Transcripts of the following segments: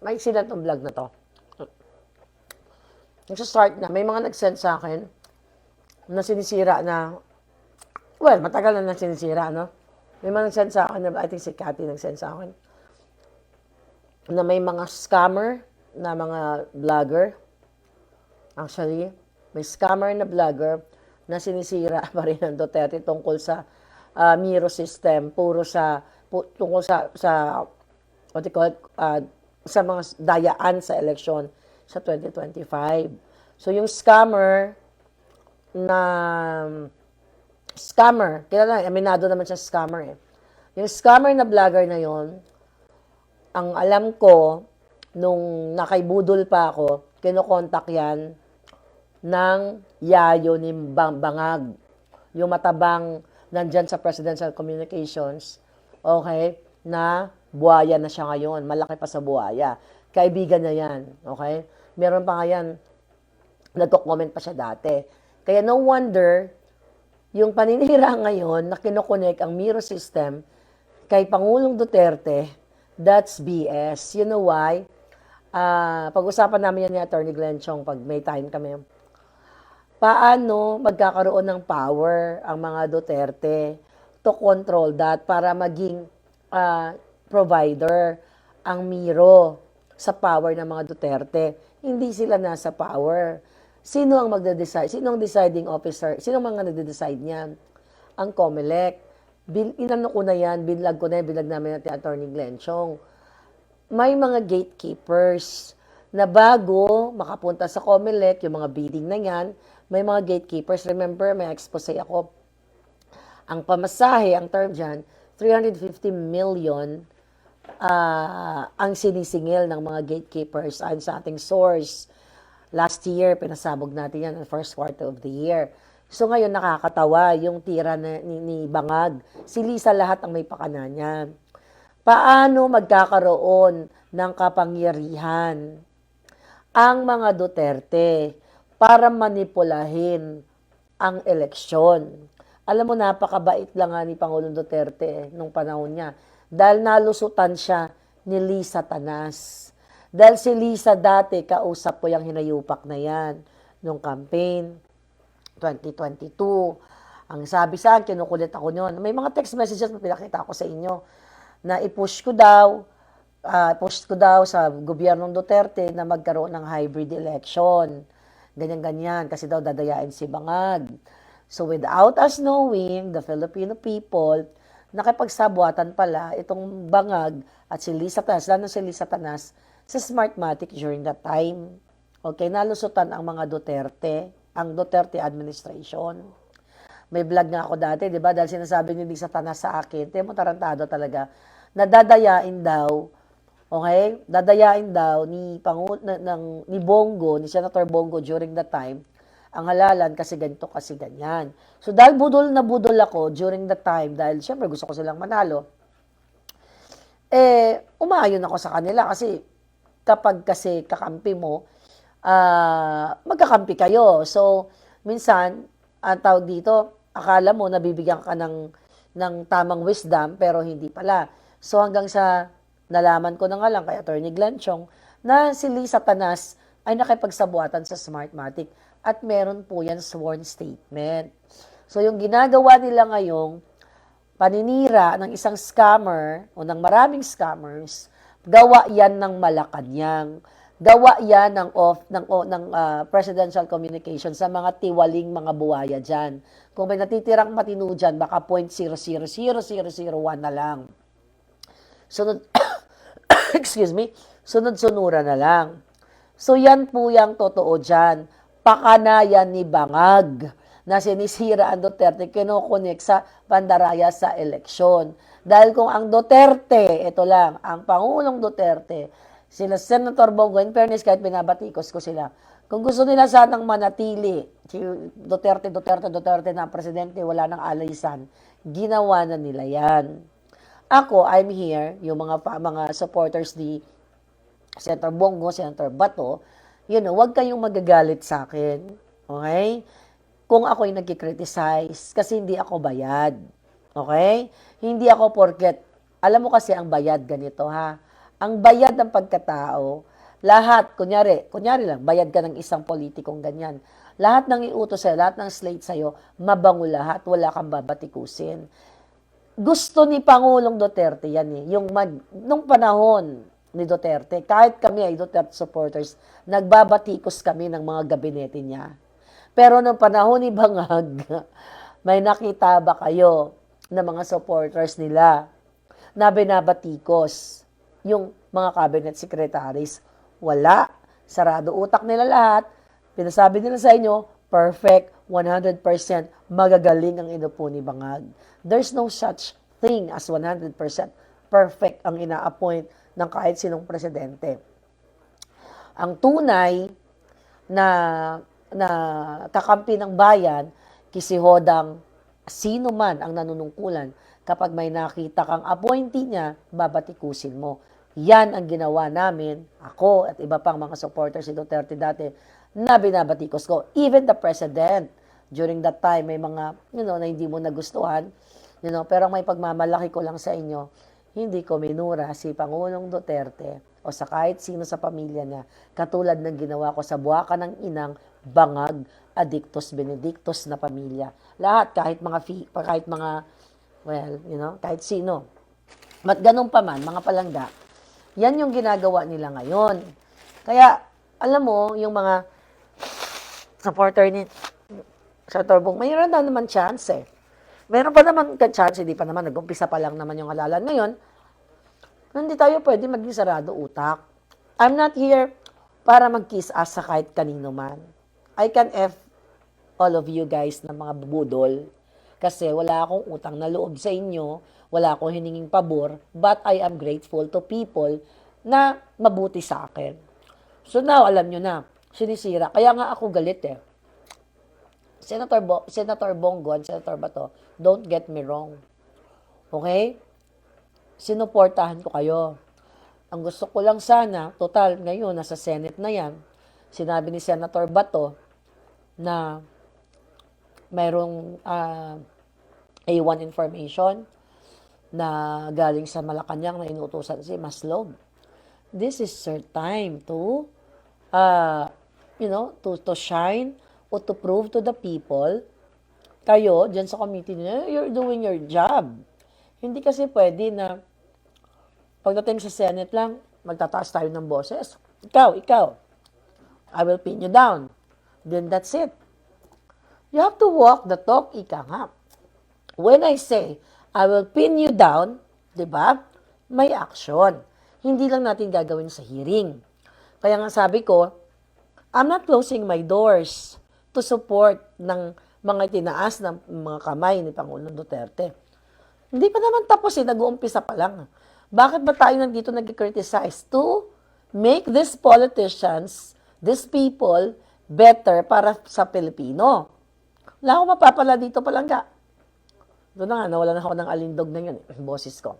may sila itong vlog na to. Nagsa-start na, may mga nag-send sa akin na sinisira na, well, matagal na na sinisira, no? May mga nag-send sa akin, na, I think si Cathy nag-send sa akin, na may mga scammer na mga vlogger. Actually, may scammer na vlogger na sinisira pa rin ng Duterte tungkol sa ah, Miro system, puro sa, pu- tungkol sa, sa what you call it, ah, sa mga dayaan sa eleksyon sa 2025. So, yung scammer na scammer, kilala, aminado naman siya scammer eh. Yung scammer na vlogger na yon ang alam ko, nung nakaibudol pa ako, kinokontak yan ng yayo ni Bang- Bangag. Yung matabang nandyan sa Presidential Communications, okay, na buhaya na siya ngayon. Malaki pa sa buhaya. Kaibigan niya yan, okay? Meron pa nga yan, nagko-comment pa siya dati. Kaya no wonder, yung paninira ngayon na kinokonek ang Miro system kay Pangulong Duterte, that's BS. You know why? Ah, pag-usapan namin yan ni Attorney Glenn Chong pag may time kami. Paano magkakaroon ng power ang mga Duterte to control that para maging ah, provider ang Miro sa power ng mga Duterte. Hindi sila nasa power. Sino ang magde-decide? Sino ang deciding officer? Sino ang mga nagde-decide niyan? Ang COMELEC. Bin, inano ko na yan, binlag ko na yan, binlag namin natin Attorney Glenn Chong. May mga gatekeepers na bago makapunta sa COMELEC, yung mga bidding na yan, may mga gatekeepers. Remember, may expose ako. Ang pamasahe, ang term dyan, 350 million ah, ang sinisingil ng mga gatekeepers ayon sa ating source. Last year, pinasabog natin yan ang first quarter of the year. So ngayon, nakakatawa yung tira na, ni, ni Bangag. Si Lisa lahat ang may pakana niya. Paano magkakaroon ng kapangyarihan ang mga Duterte para manipulahin ang eleksyon. Alam mo, napakabait lang nga ni Pangulong Duterte nung panahon niya. Dahil nalusutan siya ni Lisa Tanas. Dahil si Lisa dati, kausap ko yung hinayupak na yan nung campaign 2022. Ang sabi sa akin, kinukulit ako noon. May mga text messages na pinakita ko sa inyo na i-push ko daw, ah, push ko daw sa gobyernong Duterte na magkaroon ng hybrid election. Ganyan-ganyan, kasi daw dadayain si Bangag. So without us knowing, the Filipino people, nakipagsabuatan pala itong Bangag at si Lisa Tanas, lalo si Lisa Tanas, sa Smartmatic during that time. Okay, nalusutan ang mga Duterte, ang Duterte administration. May vlog nga ako dati, di ba? Dahil sinasabi ni Lisa Tanas sa akin, temo tarantado talaga, nadadayain daw, okay? Dadayain daw ni Pangu na, ng, ni Bongo, ni Senator Bongo during that time, ang halalan kasi ganito, kasi ganyan. So dahil budol na budol ako during that time, dahil syempre gusto ko silang manalo, eh, umayon ako sa kanila kasi kapag kasi kakampi mo, ah, magkakampi kayo. So, minsan, ang tawag dito, akala mo nabibigyan ka ng, ng tamang wisdom, pero hindi pala. So, hanggang sa nalaman ko na nga lang kay Attorney Glenn Chong na si Lisa Tanas ay nakipagsabuatan sa Smartmatic at meron po yan sworn statement. So, yung ginagawa nila ngayong paninira ng isang scammer o ng maraming scammers, gawa yan ng Malacanang. Gawa yan ng off ng o, ng ah, presidential communication sa mga tiwaling mga buhaya diyan. Kung may natitirang matino dyan, baka 0.0000001 na lang. Sunod excuse me, sunod-sunura na lang. So yan po yung totoo dyan. Pakanayan ni Bangag na sinisira ang Duterte, kinokonek sa pandaraya sa eleksyon. Dahil kung ang Duterte, ito lang, ang Pangulong Duterte, sila Senator Bongo, in fairness, kahit binabatikos ko sila, kung gusto nila sanang manatili, si Duterte, Duterte, Duterte na presidente, wala nang alaysan, ginawa na nila yan. Ako, I'm here, yung mga mga supporters ni Senator Bongo, Senator Bato, you know, wag kayong magagalit sa akin. Okay? Kung ako'y nagkikriticize, kasi hindi ako bayad. Okay? Hindi ako porket, alam mo kasi ang bayad ganito ha. ang bayad ng pagkatao, lahat, kunyari, kunyari lang, bayad ka ng isang politikong ganyan. Lahat ng iutos sa'yo, lahat ng slate sa'yo, mabango lahat, wala kang babatikusin. Gusto ni Pangulong Duterte yan eh. Yung mag, nung panahon ni Duterte, kahit kami ay Duterte supporters, nagbabatikos kami ng mga gabinete niya. Pero nung panahon ni Bangag, may nakita ba kayo na mga supporters nila na binabatikos yung mga cabinet secretaries? Wala. Sarado utak nila lahat. Pinasabi nila sa inyo, perfect, 100% magagaling ang inupo ni Bangag. There's no such thing as 100% perfect ang ina-appoint ng kahit sinong presidente. Ang tunay na na kakampi ng bayan, kisihodang sino man ang nanunungkulan, kapag may nakita kang appointee niya, babatikusin mo. Yan ang ginawa namin, ako at iba pang mga supporters si Duterte dati, na binabatikos ko. Even the President, during that time, may mga, you know, na hindi mo nagustuhan, you know, pero may pagmamalaki ko lang sa inyo, hindi ko minura si Pangulong Duterte o sa kahit sino sa pamilya niya, katulad ng ginawa ko sa buwaka ng inang bangag, adictus, benedictus na pamilya. Lahat, kahit mga, fi, kahit mga, well, you know, kahit sino. Mat ganun pa man, mga palangga, yan yung ginagawa nila ngayon. Kaya, alam mo, yung mga supporter ni Senator Bong, mayroon na naman chance eh. Meron pa naman chance, hindi pa naman, nag-umpisa pa lang naman yung halalan. Ngayon, hindi tayo pwede maging sarado utak. I'm not here para mag-kiss ass sa kahit kanino man. I can F all of you guys na mga budol kasi wala akong utang na loob sa inyo, wala akong hininging pabor, but I am grateful to people na mabuti sa akin. So now, alam nyo na, sinisira. Kaya nga ako galit eh. Senator, Bo- Senator Bongo at Senator Bato, don't get me wrong. Okay? Sinuportahan ko kayo. Ang gusto ko lang sana, total, ngayon, nasa Senate na yan, sinabi ni Senator Bato na mayroong ah, A1 information na galing sa Malacanang na inutusan si Maslog. This is your time to, uh, you know, to, to shine o to prove to the people, kayo, dyan sa committee niyo, you're doing your job. Hindi kasi pwede na pagdating sa Senate lang, magtataas tayo ng boses. Ikaw, ikaw, I will pin you down. Then that's it. You have to walk the talk, ika nga. When I say, I will pin you down, di ba? May action. Hindi lang natin gagawin sa hearing. Kaya nga sabi ko, I'm not closing my doors to support ng mga tinaas ng mga kamay ni Pangulong Duterte. Hindi pa naman tapos eh, nag-uumpisa pa lang. Bakit ba tayo nandito nag-criticize? To make these politicians, these people, better para sa Pilipino. Wala akong mapapala dito palangga. Doon na nga, nawala na ako ng alindog na yun, eh, boses ko.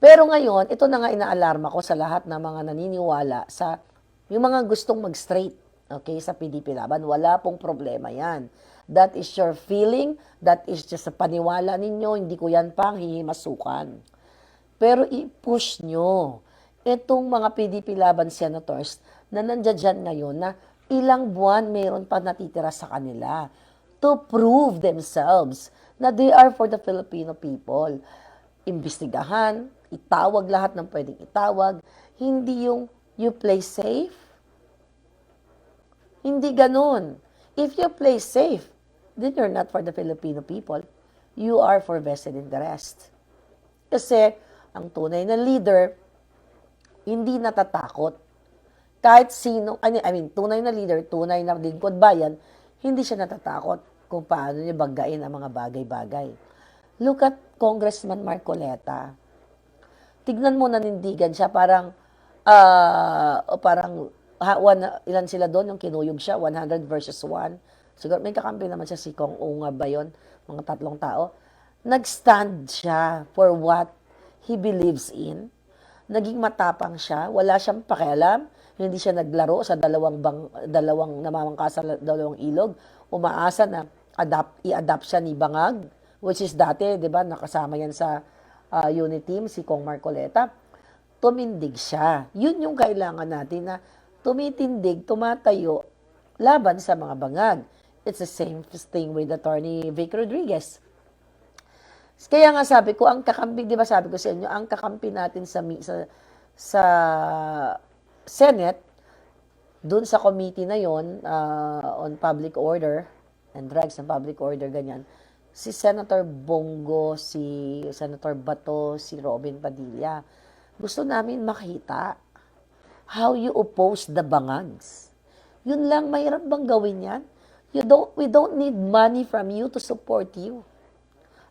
Pero ngayon, ito na nga inaalarma ko sa lahat ng mga naniniwala sa yung mga gustong mag-straight okay, sa PDP Laban. Wala pong problema yan. That is your feeling, that is just sa paniwala ninyo, hindi ko yan pang hihimasukan. Pero i-push nyo itong mga PDP Laban senators na nandiyan ngayon na ilang buwan mayroon pa natitira sa kanila to prove themselves na they are for the Filipino people. Imbestigahan, itawag lahat ng pwedeng itawag, hindi yung you play safe. Hindi ganun. If you play safe, then you're not for the Filipino people. You are for vested interest. Kasi, ang tunay na leader, hindi natatakot. Kahit sino, I mean, tunay na leader, tunay na lingkod bayan, hindi siya natatakot kung paano niya banggain ang mga bagay-bagay. Look at Congressman Marcoleta. Tignan mo nanindigan siya, parang, o parang, ha, one, ilan sila doon, yung kinuyog siya, 100 versus 1. Siguro may kakampi naman siya si Kong Unga ba yun? Mga tatlong tao. Nag-stand siya for what he believes in. Naging matapang siya. Wala siyang pakialam. Hindi siya naglaro sa dalawang bang, dalawang namamangka sa dalawang ilog. Umaasa na adapt, i-adapt siya ni Bangag, which is dati, di ba, nakasama yan sa uh, unit team, si Kong Marcoleta. tumindig siya. Yun yung kailangan natin na tumitindig, tumatayo, laban sa mga bangag. It's the same thing with Attorney Vic Rodriguez. Kaya nga sabi ko, ang kakampi, di ba sabi ko sa inyo, ang kakampi natin sa, sa, sa Senate, dun sa committee na yon uh, on public order and drugs and public order, ganyan, si Senator Bongo, si Senator Bato, si Robin Padilla. Gusto namin makita how you oppose the bangags. Yun lang, mahirap bang gawin yan? You don't, we don't need money from you to support you.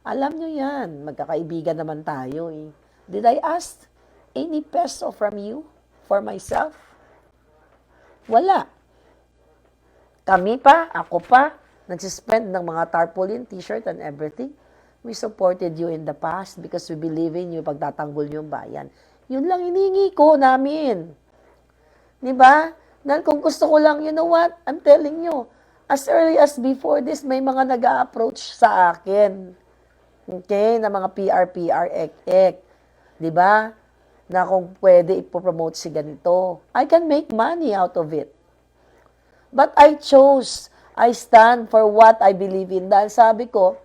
Alam nyo yan, magkakaibigan naman tayo eh. Did I ask any peso from you for myself? Wala. Kami pa, ako pa, nagsispend ng mga tarpaulin, t-shirt, and everything. We supported you in the past because we believe in you pagtatanggol yung bayan. Yun lang hiningi ko namin. Di ba? Dahil kung gusto ko lang, you know what? I'm telling you, as early as before this, may mga nag approach sa akin. Okay? Na mga PR, PR, ek, ek. Di ba? Na kung pwede ipopromote si ganito. I can make money out of it. But I chose, I stand for what I believe in. Dahil sabi ko,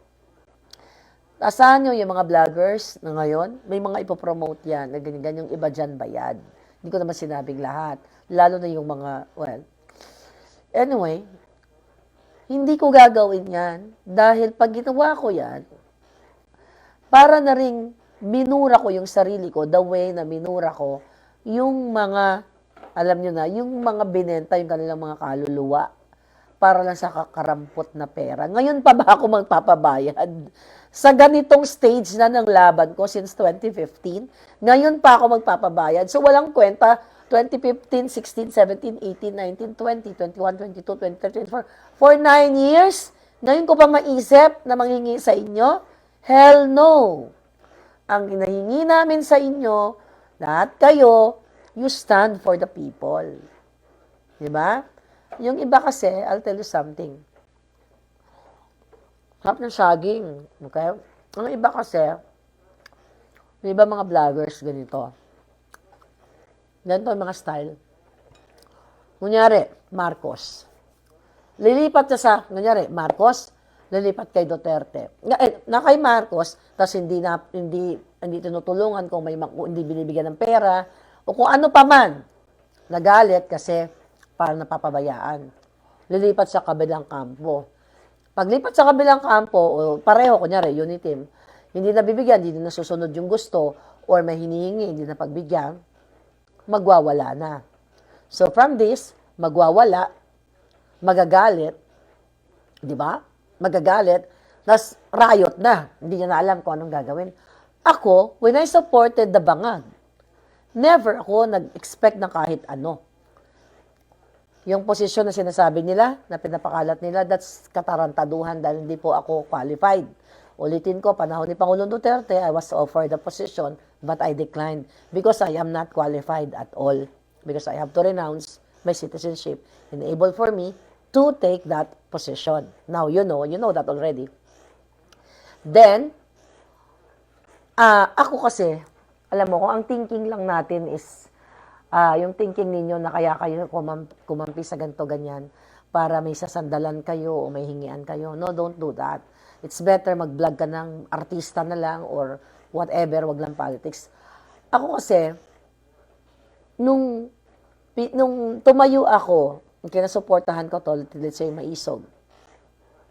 asahan nyo yung mga vloggers na ngayon, may mga ipopromote yan, na ganyan, yung iba dyan bayad. Hindi ko naman sinabing lahat. Lalo na yung mga, well, anyway, hindi ko gagawin yan dahil pag ginawa ko yan, para na ring minura ko yung sarili ko the way na minura ko yung mga, alam nyo na, yung mga binenta, yung kanilang mga kaluluwa para lang sa kakarampot na pera. Ngayon pa ba ako magpapabayad? Sa ganitong stage na ng laban ko since 2015, ngayon pa ako magpapabayad. So walang kwenta, 2015, 16, 17, 18, 19, 20, 21, 22, 23, 24. For 9 years, ngayon ko pa maisip na manghingi sa inyo? Hell no! Ang inahingi namin sa inyo, lahat kayo, you stand for the people. Di ba? Yung iba kasi, I'll tell you something. Harap ng saging. Okay? Ang iba kasi, yung iba mga vloggers, ganito. Ganito yung mga style. Kunyari, Marcos. Lilipat siya sa, kunyari, Marcos, lilipat kay Duterte. Na, eh, na kay Marcos, tapos hindi, na, hindi, hindi tinutulungan kung may mak- hindi binibigyan ng pera, o kung ano pa man, nagalit kasi parang napapabayaan. Lilipat sa kabilang kampo. Paglipat sa kabilang kampo, o pareho, kunyari, unit team, hindi nabibigyan, hindi na susunod yung gusto, or may hinihingi, hindi na pagbigyan, magwawala na. So from this, magwawala, magagalit, di ba? Magagalit, tas riot na. Hindi niya na alam kung anong gagawin. Ako, when I supported the bangag, never ako nag-expect na kahit ano. Yung posisyon na sinasabi nila, na pinapakalat nila, that's katarantaduhan dahil hindi po ako qualified. Ulitin ko, panahon ni Pangulong Duterte, I was offered the position, but I declined because I am not qualified at all. Because I have to renounce my citizenship, enable for me to take that position. Now, you know, you know that already. Then, ah ako kasi, alam mo, kung ang thinking lang natin is, ah yung thinking ninyo na kaya kayo kumam- kumampi sa ganito ganyan para may sasandalan kayo o may hingian kayo. No, don't do that. It's better mag-vlog ka ng artista na lang or whatever, wag lang politics. Ako kasi, nung, nung tumayo ako, kinasuportahan ko to, let's say, maisog,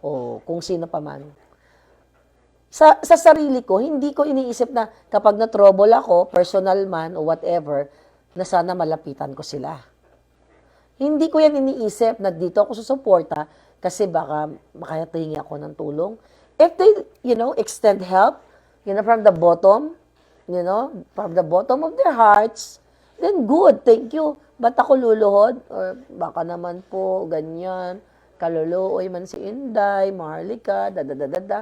o kung sino pa man, sa, sa sarili ko, hindi ko iniisip na kapag na-trouble ako, personal man o whatever, na sana malapitan ko sila. Hindi ko yan iniisip na dito ako susuporta kasi baka makahingi ako ng tulong. If they, you know, extend help, you know, from the bottom, you know, from the bottom of their hearts, then good, thank you. Ba't ako luluhod? Or baka naman po, ganyan, kaluluoy man si Inday, Marlica, da da da da da.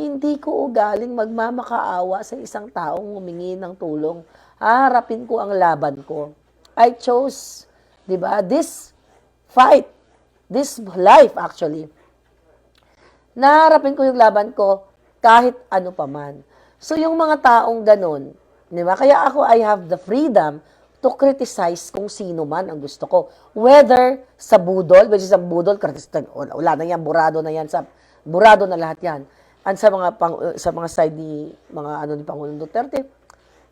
Hindi ko ugaling magmamakaawa sa isang taong humingi ng tulong. Haharapin ko ang laban ko. I chose, di ba, this fight, this life actually. Naharapin ko yung laban ko kahit ano pa man. So yung mga taong ganun, Di ba? Kaya ako, I have the freedom to criticize kung sino man ang gusto ko. Whether sa budol, which is ang budol, wala na yan, burado na yan, sa, burado na lahat yan. And sa mga pang, sa mga side ni mga ano ni Pangulong Duterte,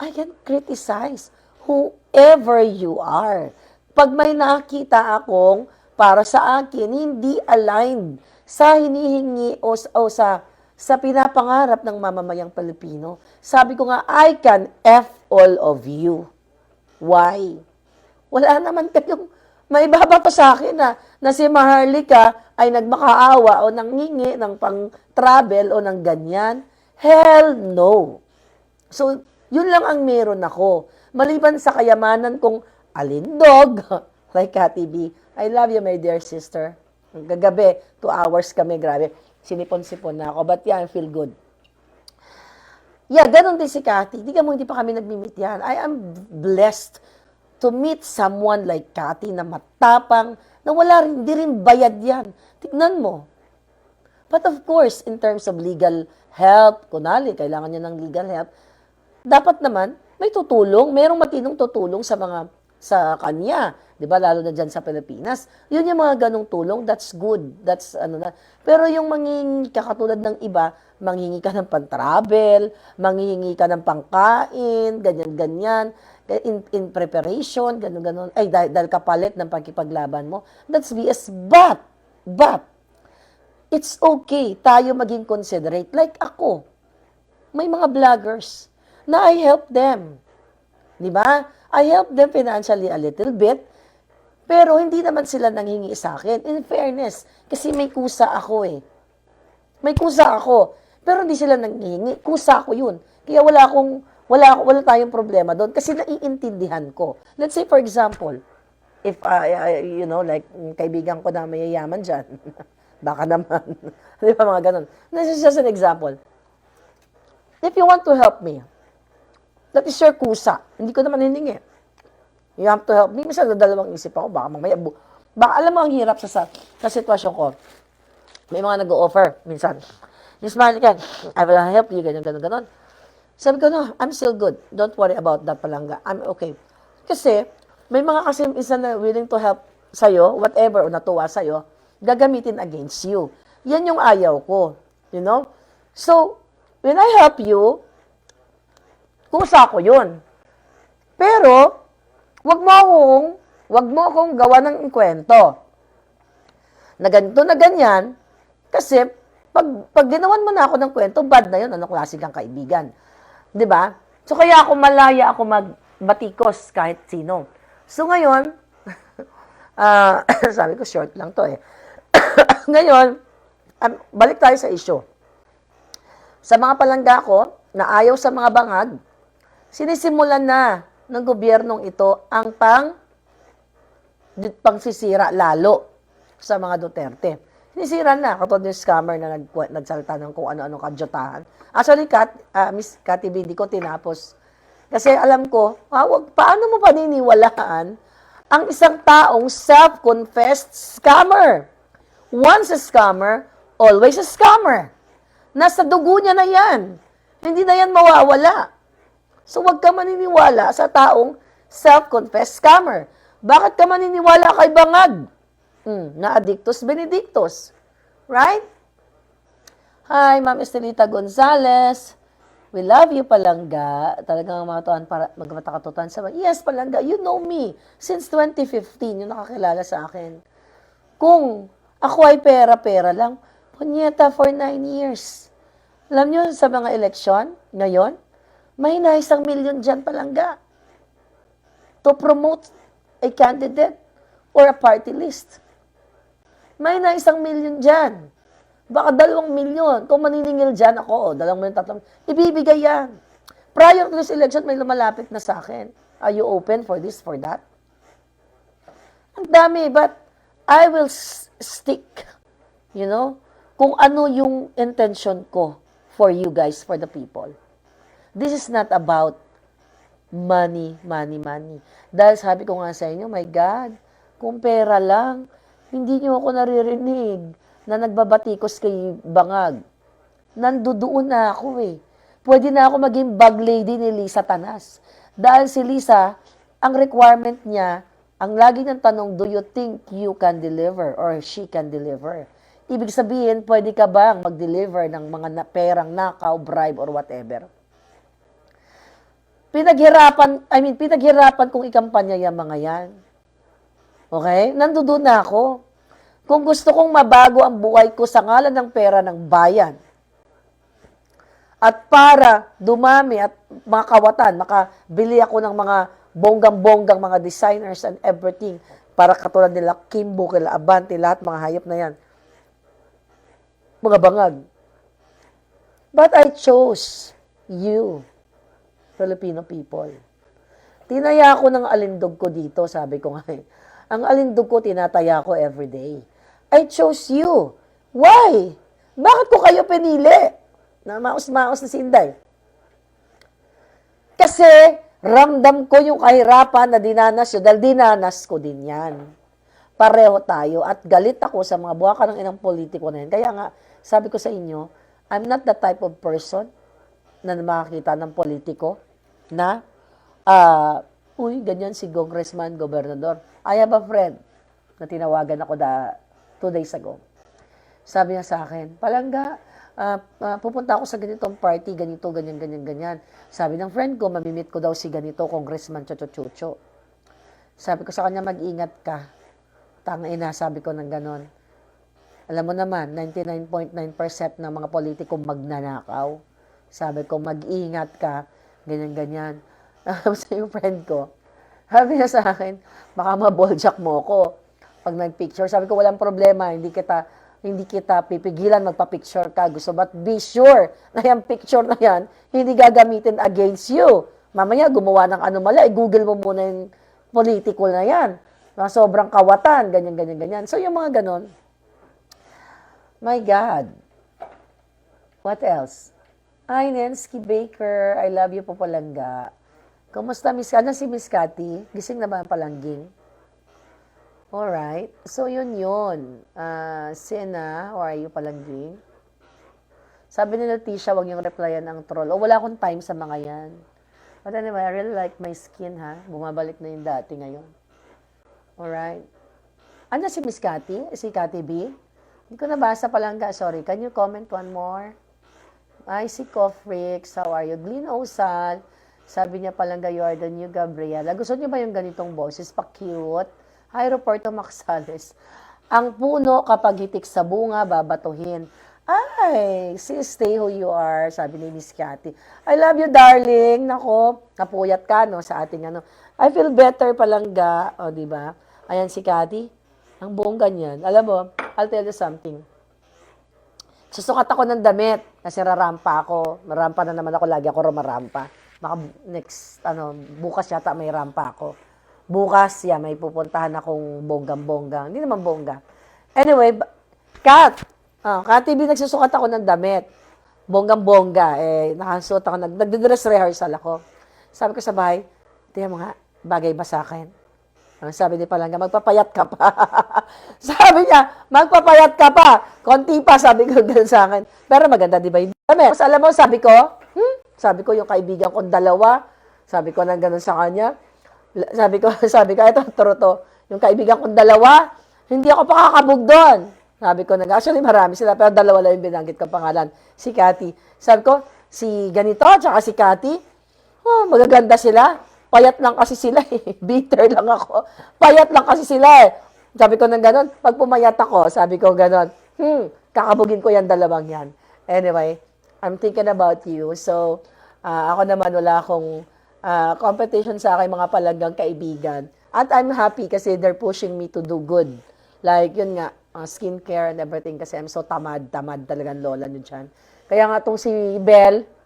I can criticize whoever you are. Pag may nakita akong para sa akin hindi aligned sa hinihingi o, o sa sa pinapangarap ng mamamayang Pilipino, sabi ko nga, I can F all of you. Why? Wala naman kayong may babato sa akin na, na si Maharlika ay nagmakaawa o nangingi ng pang-travel o ng ganyan. Hell no. So, yun lang ang meron ako. Maliban sa kayamanan kong alindog, like Kati B. I love you, my dear sister. Gagabi, two hours kami, grabe. Sinipon-sipon na ako. But yeah, I feel good. Yeah, ganun din si Cathy. Hindi ka mo, hindi pa kami nagmi-meet yan. I am blessed to meet someone like Cathy na matapang, na wala rin, hindi rin bayad yan. Tignan mo. But of course, in terms of legal help, kunali, kailangan niya ng legal help, dapat naman, may tutulong, merong matinong tutulong sa mga, sa kanya. 'Di ba Lalo na dyan sa Pilipinas. Yun yung mga ganong tulong, that's good. That's ano na. Pero yung manghingi ka katulad ng iba, manghingi ka ng pan-travel, manghingi ka ng pangkain, ganyan-ganyan, in, in preparation, ganun-ganon. Ay, dahil, dahil kapalit ng pagkipaglaban mo. That's BS. But, but, it's okay tayo maging considerate. Like ako, may mga vloggers na I help them. Di ba? I help them financially a little bit, pero hindi naman sila nanghingi sa akin. In fairness, kasi may kusa ako eh. May kusa ako. Pero hindi sila nanghihingi. Kusa ko yun. Kaya wala akong, wala, wala tayong problema doon kasi naiintindihan ko. Let's say for example, if, uh, uh, you know, like, kaibigan ko na mayayaman dyan, baka naman. Di ba mga ganun? This is just an example. If you want to help me, that is your kusa. Hindi ko naman hiningi. You have to help me. Minsan dalawang isip ako, baka mamaya, bu- baka alam mo ang hirap sa, sa, sa sitwasyon ko. May mga nag-offer minsan. Miss Marlican, I will help you, ganyan, ganyan, ganyan. Sabi ko, no, I'm still good. Don't worry about that palangga. I'm okay. Kasi, may mga kasi minsan na willing to help sa'yo, whatever, o natuwa sa'yo, gagamitin against you. Yan yung ayaw ko. You know? So, when I help you, kusa ko yun. Pero, wag mo akong, wag mo akong gawa ng kwento. Na ganito na ganyan, kasi, pag, pag ginawan mo na ako ng kwento, bad na yun, ano klase kang kaibigan. ba? So, kaya ako malaya ako magbatikos kahit sino. So, ngayon, ah, sabi ko, short lang to eh. ngayon, um, balik tayo sa issue. Sa mga palangga ko, na ayaw sa mga bangag, sinisimulan na ng gobyernong ito ang pang pangsisira lalo sa mga Duterte. Sinisira na, katulad yung scammer na nag, nagsalita ng kung ano-ano kadyotahan. Actually, Kat, ah, Miss Cathy B, di ko tinapos. Kasi alam ko, ah, wag, paano mo paniniwalaan ang isang taong self-confessed scammer? Once a scammer, always a scammer. Nasa dugo niya na yan. Hindi na yan mawawala. So, wag ka maniniwala sa taong self-confessed scammer. Bakit ka maniniwala kay Bangag? Hmm, na Addictus Benedictus. Right? Hi, Ma'am Estelita Gonzalez. We love you, Palangga. Talagang matuan para magmatakatutan sa Yes, Palangga, you know me. Since 2015, yung nakakilala sa akin. Kung ako ay pera-pera lang, punyeta for nine years. Alam nyo, sa mga eleksyon, ngayon, may na isang milyon dyan, Palangga. To promote a candidate or a party list. May na isang milyon dyan. Baka dalawang milyon. Kung maniningil dyan ako, o dalawang milyon, tatlong, ibibigay yan. Prior to this election, may lumalapit na sa akin. Are you open for this, for that? Ang dami, but I will stick, you know, kung ano yung intention ko for you guys, for the people. This is not about money, money, money. Dahil sabi ko nga sa inyo, my God, kung pera lang, hindi niyo ako naririnig na nagbabatikos kay Bangag. Nandoon na ako eh. pwede na ako maging bag lady ni Lisa Tanas. Dahil si Lisa, ang requirement niya, ang lagi ng tanong, do you think you can deliver or she can deliver? Ibig sabihin, pwede ka bang mag-deliver ng mga na- perang nakaw, bribe, or whatever? Pinaghirapan, I mean, pinaghirapan kong ikampanya yung mga yan. Okay? Nandoon na ako. Kung gusto kong mabago ang buhay ko sa ngalan ng pera ng bayan, at para dumami at mga kawatan, makabili ako ng mga bonggang-bonggang mga designers and everything para katulad nila Kimbo, kila Abante, lahat mga hayop na yan. Mga bangag. But I chose you, Filipino people. Tinaya ko ng alindog ko dito, sabi ko nga eh. Ang alindog ko, tinataya ko every day. I chose you. Why? Bakit ko kayo pinili? Na maus-maus na si Inday. Kasi ramdam ko yung kahirapan na dinanas yun dahil dinanas ko din yan. Pareho tayo at galit ako sa mga buwaka ng inang politiko na yan. Kaya nga, sabi ko sa inyo, I'm not the type of person na makakita ng politiko na, ah, uy, ganyan si congressman, gobernador. I have a friend na tinawagan ako da, two days ago. Sabi niya sa akin, palangga, ah, ah, pupunta ako sa ganitong party, ganito, ganyan, ganyan, ganyan. Sabi ng friend ko, mamimit ko daw si ganito, congressman Chocho Chucho. Sabi ko sa kanya, mag-ingat ka. Tanga ina, sabi ko ng ganon. Alam mo naman, 99.9% ng mga politiko magnanakaw. Sabi ko, mag-ingat ka, ganyan-ganyan. Tapos yung friend ko, sabi niya sa akin, baka maboljack mo ko. Pag nag-picture, sabi ko, walang problema, hindi kita, hindi kita pipigilan magpa-picture ka. Gusto ba't be sure na yung picture na yan, hindi gagamitin against you. Mamaya, gumawa ng anomalya, i-google mo muna yung political na yan. Na sobrang kawatan, ganyan, ganyan, ganyan. So, yung mga ganon, my God. What else? Ay, Nensky Baker, I love you po palangga. Kumusta, Miss Ano si Miss Cathy? Gising na ba ang palangging? Alright. So, yun yun. Uh, Sina, how are you palangging? Sabi ni Leticia, wag yung replyan ang troll. O, wala akong time sa mga yan. But anyway, I really like my skin, ha? Bumabalik na yung dati ngayon. Alright. Ano si Miss Cathy? Si Cathy B? Hindi ko nabasa palangga. Sorry. Can you comment one more? Ay, si Cofrix, how are you? Glyn Osal, sabi niya are the new Gabriela. Gusto niyo ba yung ganitong boses? Pa-cute. Hi, Roberto Maxales. Ang puno kapag hitik sa bunga, babatuhin. Ay, sis, stay who you are, sabi ni Miss Cathy. I love you, darling. Nako, napuyat ka, no, sa ating ano. I feel better palangga. O, di ba? Ayan si Cathy. Ang buong ganyan. Alam mo, I'll tell you something. Susukat ako ng damit kasi rarampa ako. Marampa na naman ako. Lagi ako rumarampa. Baka next, ano, bukas yata may rampa ako. Bukas, yeah, may pupuntahan akong bonggang-bonggang. Hindi naman bongga. Anyway, Kat, ah, Kat TV, nagsusukat ako ng damit. Bonggang-bongga. Eh, nakasuot ako, nag, nagdidress rehearsal ako. Sabi ko sa bahay, tingnan mo nga, bagay ba sa akin? Ang sabi ni Palangga, magpapayat ka pa. sabi niya, magpapayat ka pa. Konti pa, sabi ko ganun sa akin. Pero maganda, di ba? Tapos alam mo, sabi ko, hmm? Sabi ko, yung kaibigan kong dalawa, sabi ko nang ganun sa kanya. Sabi ko, sabi ko, ito, turo to. Yung kaibigan kong dalawa, hindi ako pakakabog doon. Sabi ko, nag actually marami sila, pero dalawa lang yung binanggit ko pangalan. Si Cathy. Sabi ko, si ganito, tsaka si Cathy, oh, magaganda sila. Payat lang kasi sila eh. Bitter lang ako. Payat lang kasi sila eh. Sabi ko nang ganon, pag pumayat ako, sabi ko ganon, hmm, kakabugin ko yan dalawang yan. Anyway, I'm thinking about you. So, ah, ako naman wala akong ah, competition sa aking mga palanggang kaibigan. At I'm happy kasi they're pushing me to do good. Like, yun nga, ah, skincare and everything kasi I'm so tamad, tamad talagang lola nyo dyan. Kaya nga tong si Belle,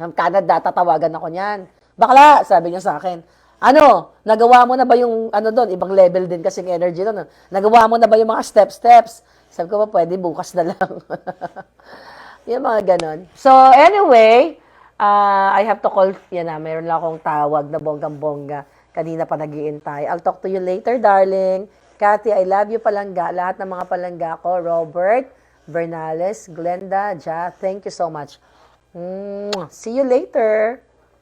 ng Canada, tatawagan ako niyan. Bakla, sabi niya sa akin. Ano, nagawa mo na ba yung ano doon? Ibang level din kasing energy doon. Nagawa mo na ba yung mga step-steps? Sabi ko pa, pwede bukas na lang. yung mga ganon. So, anyway, uh, I have to call, yan na, mayroon lang akong tawag na bonggang-bongga. Kanina pa nag-iintay. I'll talk to you later, darling. Cathy, I love you palangga. Lahat ng mga palangga ko, Robert, Bernales, Glenda, Ja, thank you so much. Mwah! See you later!